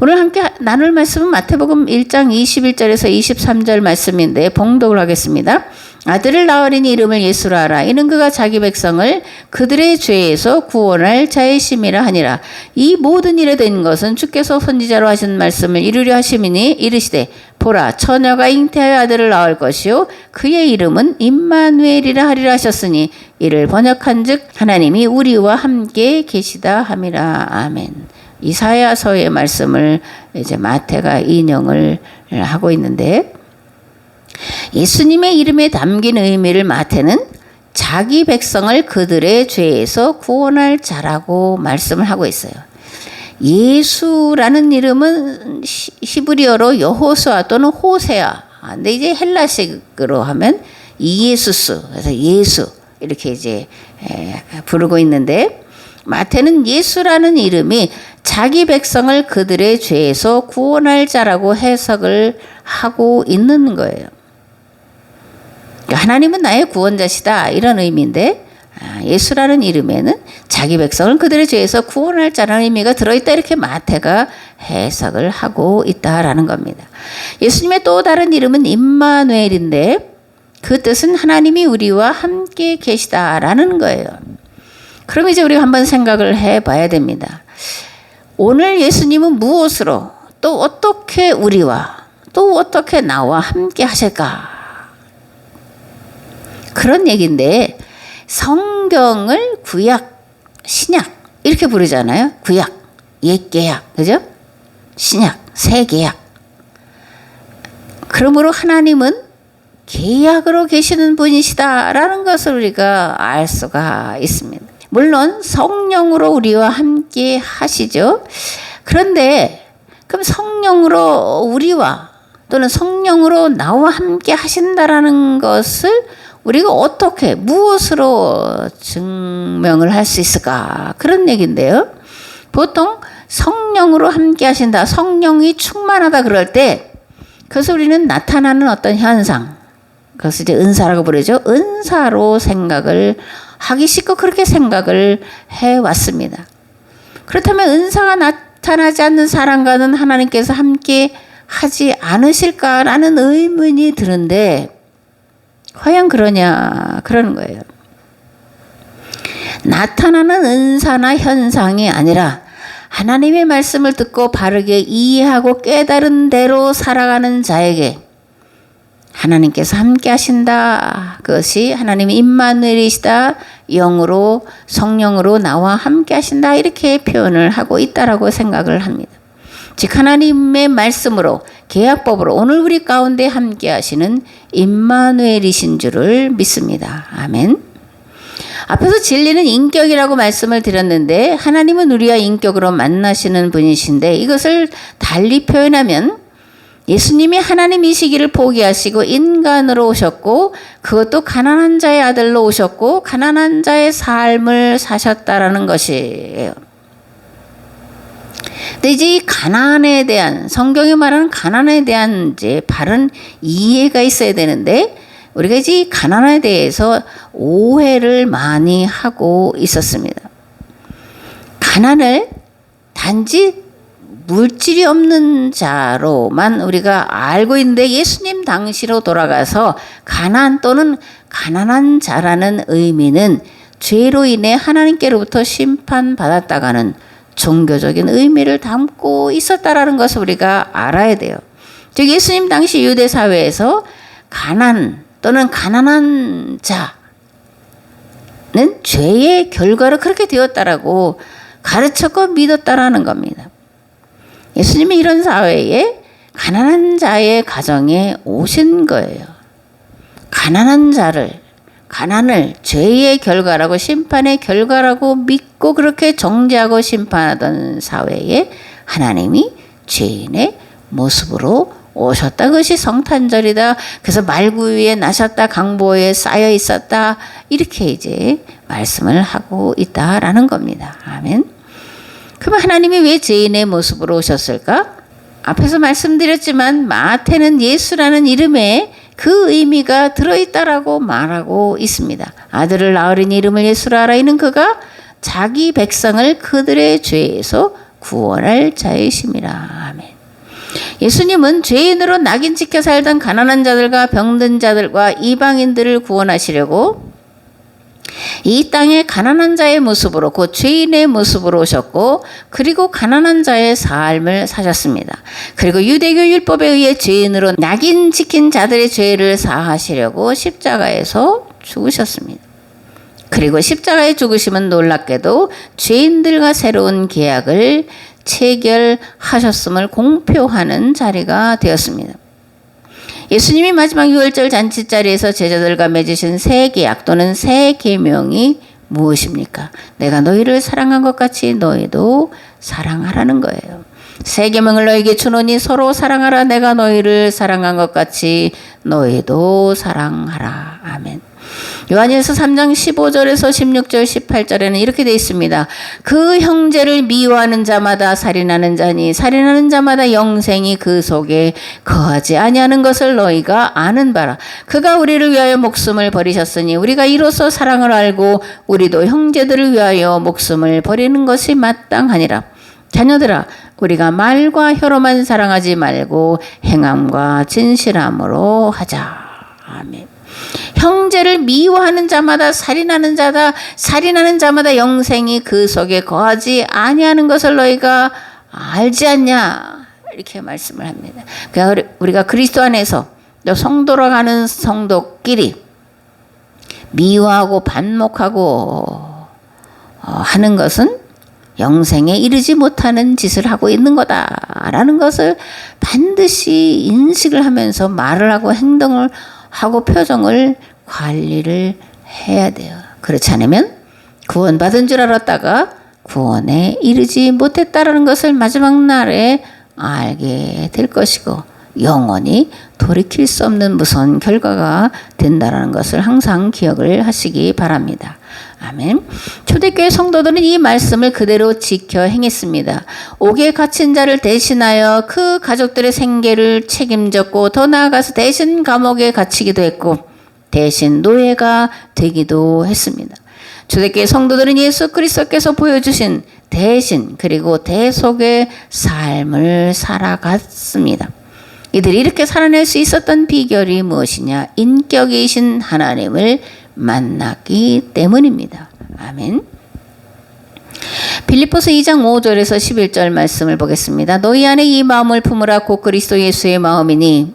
오늘 함께 나눌 말씀은 마태복음 1장 21절에서 23절 말씀인데 봉독을 하겠습니다. 아들을 낳으리니 이름을 예수로 하라. 이는 그가 자기 백성을 그들의 죄에서 구원할 자의 심이라 하니라. 이 모든 일에 된 것은 주께서 선지자로 하신 말씀을 이루려 하심이니 이르시되 보라 처녀가 잉태하여 아들을 낳을 것이요 그의 이름은 임마누엘이라 하리라 하셨으니 이를 번역한즉 하나님이 우리와 함께 계시다 함이라. 아멘. 이사야서의 말씀을 이제 마태가 인용을 하고 있는데 예수님의 이름에 담긴 의미를 마태는 자기 백성을 그들의 죄에서 구원할 자라고 말씀을 하고 있어요. 예수라는 이름은 히브리어로 여호수아 또는 호세아. 근데 이제 헬라식으로 하면 이예수스. 그래서 예수 이렇게 이제 부르고 있는데 마태는 예수라는 이름이 자기 백성을 그들의 죄에서 구원할 자라고 해석을 하고 있는 거예요. 하나님은 나의 구원자시다 이런 의미인데 아, 예수라는 이름에는 자기 백성을 그들의 죄에서 구원할 자라는 의미가 들어있다 이렇게 마태가 해석을 하고 있다라는 겁니다. 예수님의 또 다른 이름은 임마누엘인데 그 뜻은 하나님이 우리와 함께 계시다라는 거예요. 그럼 이제 우리가 한번 생각을 해봐야 됩니다. 오늘 예수님은 무엇으로 또 어떻게 우리와 또 어떻게 나와 함께 하실까? 그런 얘기인데 성경을 구약, 신약 이렇게 부르잖아요. 구약, 옛 계약, 그죠? 신약, 새 계약. 그러므로 하나님은 계약으로 계시는 분이시다라는 것을 우리가 알 수가 있습니다. 물론 성령으로 우리와 함께 하시죠. 그런데 그럼 성령으로 우리와 또는 성령으로 나와 함께 하신다라는 것을 우리가 어떻게 무엇으로 증명을 할 수 있을까 그런 얘기인데요. 보통 성령으로 함께 하신다, 성령이 충만하다 그럴 때 그것을 우리는 나타나는 어떤 현상, 그것을 이제 은사라고 부르죠. 은사로 생각을 하기 쉽고 그렇게 생각을 해 왔습니다. 그렇다면 은사가 나타나지 않는 사람과는 하나님께서 함께 하지 않으실까라는 의문이 드는데 과연 그러냐 그러는 거예요. 나타나는 은사나 현상이 아니라 하나님의 말씀을 듣고 바르게 이해하고 깨달은 대로 살아가는 자에게 하나님께서 함께 하신다. 그것이 하나님의 임마누엘이시다. 영으로 성령으로 나와 함께 하신다. 이렇게 표현을 하고 있다라고 생각을 합니다. 즉 하나님의 말씀으로 계약법으로 오늘 우리 가운데 함께 하시는 임마누엘이신 줄을 믿습니다. 아멘. 앞에서 진리는 인격이라고 말씀을 드렸는데 하나님은 우리와 인격으로 만나시는 분이신데 이것을 달리 표현하면 예수님이 하나님이시기를 포기하시고 인간으로 오셨고 그것도 가난한 자의 아들로 오셨고 가난한 자의 삶을 사셨다라는 것이에요. 근데 이제 이 가난에 대한 성경이 말하는 가난에 대한 이제 바른 이해가 있어야 되는데 우리가 이제 이 가난에 대해서 오해를 많이 하고 있었습니다. 가난을 단지 물질이 없는 자로만 우리가 알고 있는데 예수님 당시로 돌아가서 가난 또는 가난한 자라는 의미는 죄로 인해 하나님께로부터 심판받았다가는 종교적인 의미를 담고 있었다라는 것을 우리가 알아야 돼요. 즉 예수님 당시 유대 사회에서 가난 또는 가난한 자는 죄의 결과로 그렇게 되었다라고 가르쳤고 믿었다라는 겁니다. 예수님이 이런 사회에 가난한 자의 가정에 오신 거예요. 가난한 자를 가난을 죄의 결과라고 심판의 결과라고 믿고 그렇게 정죄하고 심판하던 사회에 하나님이 죄인의 모습으로 오셨다. 그것이 성탄절이다. 그래서 말구 위에 나셨다. 강보에 쌓여 있었다. 이렇게 이제 말씀을 하고 있다라는 겁니다. 아멘. 그럼 하나님이 왜 죄인의 모습으로 오셨을까? 앞에서 말씀드렸지만 마태는 예수라는 이름에 그 의미가 들어있다라고 말하고 있습니다. 아들을 낳으린 이름을 예수라 하라 이는 그가 자기 백성을 그들의 죄에서 구원할 자이심이라. 예수님은 죄인으로 낙인 찍혀 살던 가난한 자들과 병든 자들과 이방인들을 구원하시려고 이 땅에 가난한 자의 모습으로 그 죄인의 모습으로 오셨고 그리고 가난한 자의 삶을 사셨습니다. 그리고 유대교 율법에 의해 죄인으로 낙인 찍힌 자들의 죄를 사하시려고 십자가에서 죽으셨습니다. 그리고 십자가에 죽으심은 놀랍게도 죄인들과 새로운 계약을 체결하셨음을 공표하는 자리가 되었습니다. 예수님이 마지막 유월절 잔치 자리에서 제자들과 맺으신 새 계약 또는 새 계명이 무엇입니까? 내가 너희를 사랑한 것 같이 너희도 사랑하라는 거예요. 새 계명을 너에게 주노니 서로 사랑하라 내가 너희를 사랑한 것 같이 너희도 사랑하라. 아멘. 요한일서 3장 15절에서 16절 18절에는 이렇게 되어 있습니다. 그 형제를 미워하는 자마다 살인하는 자니 살인하는 자마다 영생이 그 속에 거하지 아니하는 것을 너희가 아는 바라. 그가 우리를 위하여 목숨을 버리셨으니 우리가 이로써 사랑을 알고 우리도 형제들을 위하여 목숨을 버리는 것이 마땅하니라. 자녀들아 우리가 말과 혀로만 사랑하지 말고 행함과 진실함으로 하자. 아멘. 형제를 미워하는 자마다 살인하는 자다 살인하는 자마다 영생이 그 속에 거하지 아니하는 것을 너희가 알지 않냐 이렇게 말씀을 합니다. 그러니까 우리가 그리스도 안에서 성도로 가는 성도끼리 미워하고 반목하고 어, 하는 것은 영생에 이르지 못하는 짓을 하고 있는 거다라는 것을 반드시 인식을 하면서 말을 하고 행동을 하고 표정을 관리를 해야 돼요. 그렇지 않으면 구원받은 줄 알았다가 구원에 이르지 못했다라는 것을 마지막 날에 알게 될 것이고 영원히 돌이킬 수 없는 무서운 결과가 된다라는 것을 항상 기억을 하시기 바랍니다. 아멘. 초대교회 성도들은 이 말씀을 그대로 지켜 행했습니다. 옥에 갇힌 자를 대신하여 그 가족들의 생계를 책임졌고 더 나아가서 대신 감옥에 갇히기도 했고 대신 노예가 되기도 했습니다. 초대교회 성도들은 예수 그리스도께서 보여주신 대신 그리고 대속의 삶을 살아갔습니다. 이들이 이렇게 살아낼 수 있었던 비결이 무엇이냐? 인격이신 하나님을 만났기 때문입니다. 아멘. 빌리포스 2장 5절에서 11절 말씀을 보겠습니다. 너희 안에 이 마음을 품으라 곧 그리스도 예수의 마음이니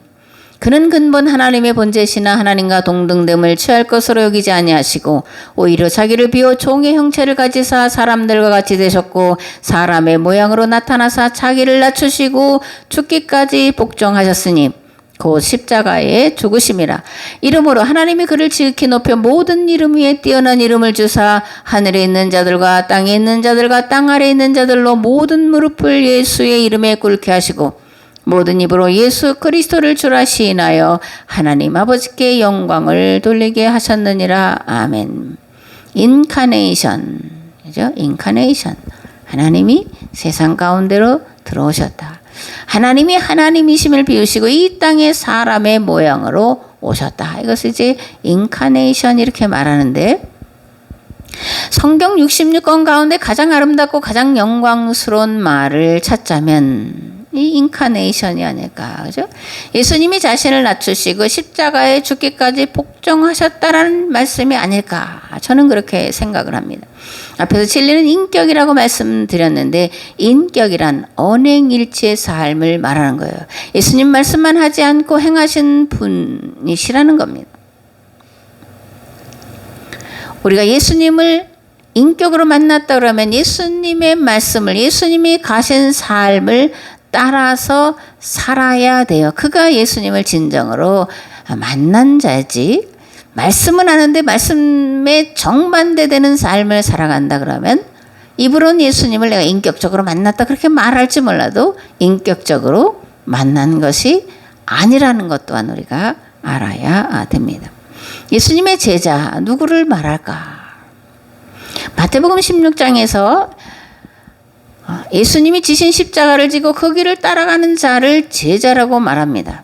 그는 근본 하나님의 본제시나 하나님과 동등됨을 취할 것으로 여기지 아니하시고 오히려 자기를 비워 종의 형체를 가지사 사람들과 같이 되셨고 사람의 모양으로 나타나사 자기를 낮추시고 죽기까지 복종하셨으니 곧 십자가에 죽으심이라. 이름으로 하나님이 그를 지극히 높여 모든 이름 위에 뛰어난 이름을 주사 하늘에 있는 자들과 땅에 있는 자들과 땅 아래 있는 자들로 모든 무릎을 예수의 이름에 꿇게 하시고 모든 입으로 예수 그리스도를 주라 시인하여 하나님 아버지께 영광을 돌리게 하셨느니라. 아멘. 인카네이션. 그죠? 인카네이션. 하나님이 세상 가운데로 들어오셨다. 하나님이 하나님이심을 비우시고 이 땅에 사람의 모양으로 오셨다. 이것을 이제 인카네이션 이렇게 말하는데 성경 66권 가운데 가장 아름답고 가장 영광스러운 말을 찾자면 이 인카네이션이 아닐까 그죠? 예수님이 자신을 낮추시고 십자가에 죽기까지 복종하셨다라는 말씀이 아닐까 저는 그렇게 생각을 합니다. 앞에서 진리는 인격이라고 말씀드렸는데 인격이란 언행일치의 삶을 말하는 거예요. 예수님 말씀만 하지 않고 행하신 분이시라는 겁니다. 우리가 예수님을 인격으로 만났다 그러면 예수님의 말씀을 예수님이 가신 삶을 따라서 살아야 돼요. 그가 예수님을 진정으로 만난 자지. 말씀은 하는데 말씀에 정반대되는 삶을 살아간다 그러면 입으로는 예수님을 내가 인격적으로 만났다 그렇게 말할지 몰라도 인격적으로 만난 것이 아니라는 것 또한 우리가 알아야 됩니다. 예수님의 제자 누구를 말할까? 마태복음 16장에서 아, 예수님이 지신 십자가를 지고 그 길을 따라가는 자를 제자라고 말합니다.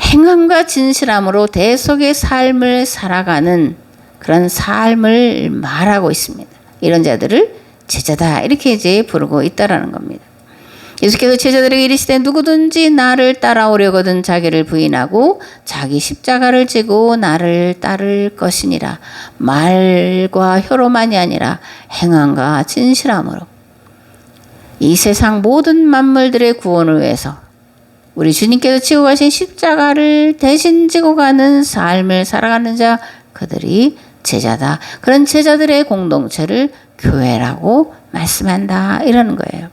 행함과 진실함으로 대속의 삶을 살아가는 그런 삶을 말하고 있습니다. 이런 자들을 제자다 이렇게 이제 부르고 있다라는 겁니다. 예수께서 제자들에게 이르시되 누구든지 나를 따라오려거든 자기를 부인하고 자기 십자가를 지고 나를 따를 것이니라 말과 혀로만이 아니라 행함과 진실함으로 이 세상 모든 만물들의 구원을 위해서 우리 주님께서 지고 가신 십자가를 대신 지고 가는 삶을 살아가는 자 그들이 제자다. 그런 제자들의 공동체를 교회라고 말씀한다. 이러는 거예요.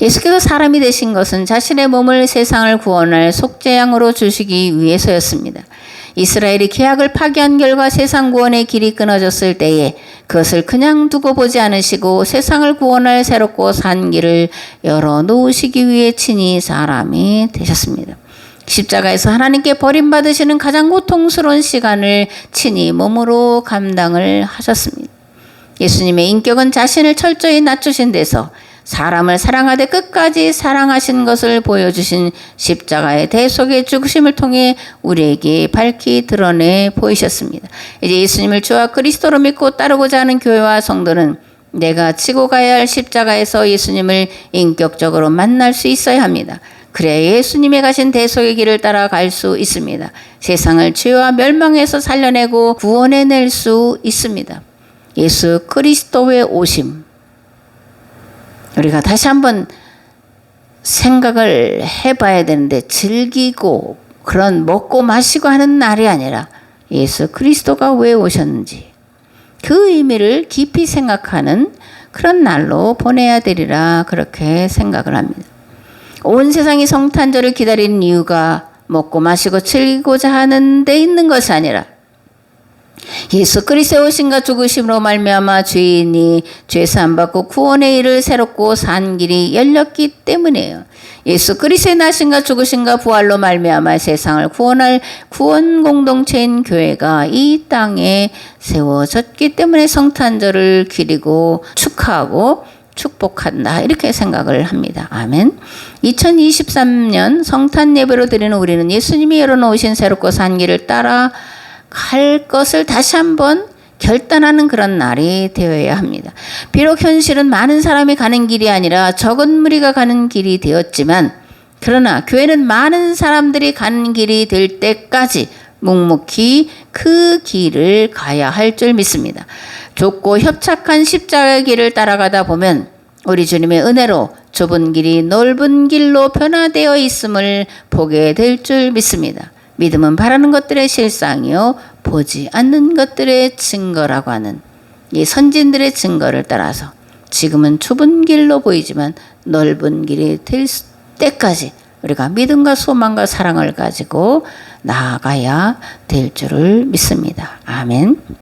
예수께서 사람이 되신 것은 자신의 몸을 세상을 구원할 속죄양으로 주시기 위해서였습니다. 이스라엘이 계약을 파기한 결과 세상 구원의 길이 끊어졌을 때에 그것을 그냥 두고 보지 않으시고 세상을 구원할 새롭고 산 길을 열어 놓으시기 위해 친히 사람이 되셨습니다. 십자가에서 하나님께 버림받으시는 가장 고통스러운 시간을 친히 몸으로 감당을 하셨습니다. 예수님의 인격은 자신을 철저히 낮추신 데서 사람을 사랑하되 끝까지 사랑하신 것을 보여주신 십자가의 대속의 죽으심을 통해 우리에게 밝히 드러내 보이셨습니다. 이제 예수님을 주와 그리스도로 믿고 따르고자 하는 교회와 성도는 내가 치고 가야 할 십자가에서 예수님을 인격적으로 만날 수 있어야 합니다. 그래야 예수님이 가신 대속의 길을 따라갈 수 있습니다. 세상을 죄와 멸망에서 살려내고 구원해낼 수 있습니다. 예수 그리스도의 오심. 우리가 다시 한번 생각을 해봐야 되는데 즐기고 그런 먹고 마시고 하는 날이 아니라 예수 그리스도가 왜 오셨는지 그 의미를 깊이 생각하는 그런 날로 보내야 되리라 그렇게 생각을 합니다. 온 세상이 성탄절을 기다리는 이유가 먹고 마시고 즐기고자 하는 데 있는 것이 아니라 예수 그리스도의 오신과 죽으심으로 말미암아 죄인이 죄사함 받고 구원의 일을 새롭고 산 길이 열렸기 때문이에요. 예수 그리스도의 나신과 죽으심과 부활로 말미암아 세상을 구원할 구원 공동체인 교회가 이 땅에 세워졌기 때문에 성탄절을 기리고 축하하고 축복한다. 이렇게 생각을 합니다. 아멘. 2023년 성탄 예배로 드리는 우리는 예수님이 열어놓으신 새롭고 산 길을 따라 갈 것을 다시 한번 결단하는 그런 날이 되어야 합니다. 비록 현실은 많은 사람이 가는 길이 아니라 적은 무리가 가는 길이 되었지만 그러나 교회는 많은 사람들이 가는 길이 될 때까지 묵묵히 그 길을 가야 할 줄 믿습니다. 좁고 협착한 십자가의 길을 따라가다 보면 우리 주님의 은혜로 좁은 길이 넓은 길로 변화되어 있음을 보게 될 줄 믿습니다. 믿음은 바라는 것들의 실상이요 보지 않는 것들의 증거라고 하는 이 선진들의 증거를 따라서 지금은 좁은 길로 보이지만 넓은 길이 될 때까지 우리가 믿음과 소망과 사랑을 가지고 나아가야 될 줄을 믿습니다. 아멘.